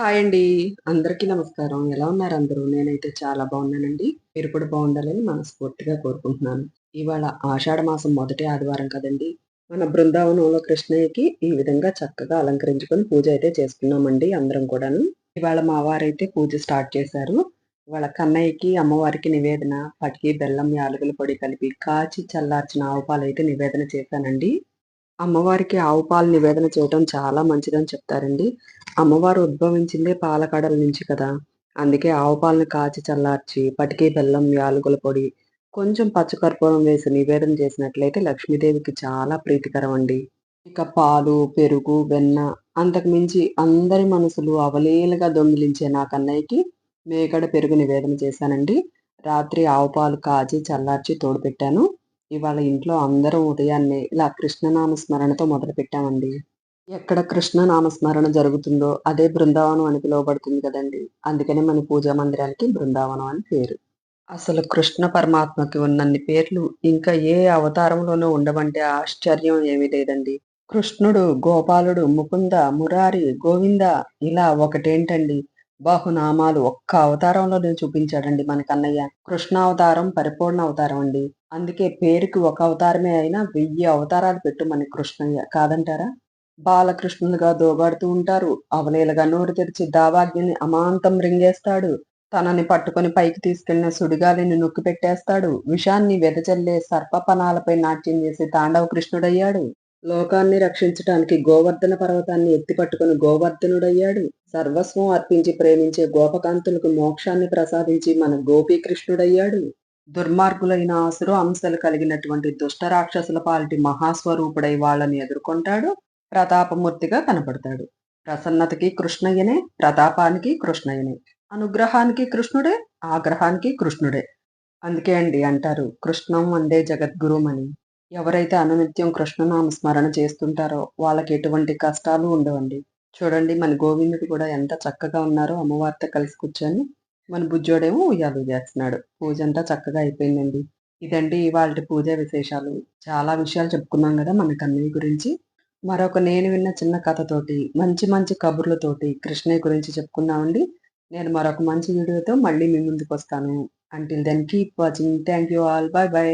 Hi అండి. అందరికీ నమస్కారం. ఎలా ఉన్నారు అందరూ? నేనైతే చాలా బాగున్నానండి. మీరు కూడా బాగుండాలని మనస్ఫూర్తిగా కోరుకుంటున్నాను. ఇవాళ ఆషాఢ మాసం మొదటి ఆదివారం కదండీ! మన బృందావనంలో కృష్ణయ్యకి ఈ విధంగా చక్కగా అలంకరించుకొని పూజ అయితే చేసుకున్నామండి అందరం కూడాను. ఇవాళ మా వారైతే పూజ స్టార్ట్ చేశారు. ఇవాళ కన్నయ్యకి, అమ్మవారికి నివేదన పటికి, బెల్లం, యాలకుల పొడి కలిపి కాచి చల్లార్చిన ఆవు అయితే నివేదన చేశానండి. అమ్మవారికి ఆవు పాలు నివేదన చేయటం చాలా మంచిదని చెప్తారండి. అమ్మవారు ఉద్భవించిందే పాలకడల నుంచి కదా! అందుకే ఆవు పాలను కాచి చల్లార్చి, పటికి బెల్లం, యాలకుల పొడి, కొంచెం పచ్చకర్పూరం వేసి నివేదన చేసినట్లయితే లక్ష్మీదేవికి చాలా ప్రీతికరం అండి. ఇక పాలు, పెరుగు, వెన్న అంతకుమించి అందరి మనసులు అవలీలగా దొంగిలించే నా కన్నయ్యకి మేకడ పెరుగు నివేదన చేశానండి. రాత్రి ఆవు పాలు కాచి చల్లార్చి తోడుపెట్టాను. ఇవాళ ఇంట్లో అందరం ఉదయాన్నే ఇలా కృష్ణనామ స్మరణతో మొదలుపెట్టామండి. ఎక్కడ కృష్ణ స్మరణ జరుగుతుందో అదే బృందావనం అని పిలువబడుతుంది కదండి అందుకనే మన పూజా మందిరానికి బృందావనం అని పేరు. అసలు కృష్ణ పరమాత్మకి ఉన్నన్ని పేర్లు ఇంకా ఏ అవతారంలోనూ ఉండవంటే ఆశ్చర్యం ఏమీ లేదండి. కృష్ణుడు, గోపాలుడు, ముకుంద, మురారి, గోవింద ఇలా ఒకటేంటండి బహునామాలు ఒక్క అవతారంలోనే చూపించాడండి మన కన్నయ్య. కృష్ణావతారం పరిపూర్ణ అవతారం అండి. అందుకే పేరుకి ఒక అవతారమే అయినా వెయ్యి అవతారాలు పెట్టు మన కృష్ణయ్య కాదంటారా? బాలకృష్ణులుగా దోగాడుతూ ఉంటారు. అవలీలగా నోరు తెరిచి దావాగ్ని అమాంతం రింగేస్తాడు. తనని పట్టుకొని పైకి తీసుకెళ్ళిన సుడిగాలిని నొక్కి పెట్టేస్తాడు. విషాన్ని వెదజల్లే సర్పపనాలపై నాట్యం చేసి తాండవ కృష్ణుడయ్యాడు. లోకాన్ని రక్షించటానికి గోవర్ధన పర్వతాన్ని ఎత్తి పట్టుకుని గోవర్ధనుడయ్యాడు. సర్వస్వం అర్పించి ప్రేమించే గోపకాంతులకు మోక్షాన్ని ప్రసాదించి మన గోపీకృష్ణుడయ్యాడు. దుర్మార్గులైన ఆసురు అంశలు కలిగినటువంటి దుష్ట రాక్షసుల పాలిటి మహాస్వరూపుడై వాళ్ళని ఎదుర్కొంటాడు. ప్రతాపమూర్తిగా కనపడతాడు. ప్రసన్నతకి కృష్ణయ్యనే, ప్రతాపానికి కృష్ణయ్యనే, అనుగ్రహానికి కృష్ణుడే, ఆగ్రహానికి కృష్ణుడే. అందుకే అండి అంటారు కృష్ణం వందే జగద్గురుమని. ఎవరైతే అనునిత్యం కృష్ణనామ స్మరణ చేస్తుంటారో వాళ్ళకి ఎటువంటి కష్టాలు ఉండవండి. చూడండి మన గోవిందుడు కూడా ఎంత చక్కగా ఉన్నారో అమ్మవారితో కలిసి కూర్చొని. మన బుజ్జోడేమో ఉయ్యాలు చేస్తున్నాడు. పూజ అంతా చక్కగా అయిపోయిందండి. ఇదండి ఇవాళ పూజ విశేషాలు. చాలా విషయాలు చెప్పుకున్నాం కదా మన కన్నయ్య గురించి. మరొక నేను విన్న చిన్న కథతోటి, మంచి మంచి కబుర్లతోటి కృష్ణయ్య గురించి చెప్పుకున్నామండి నేను మరొక మంచి వీడియోతో మళ్ళీ మీ ముందుకొస్తాను. Until then keep watching. Thank you all. Bye bye.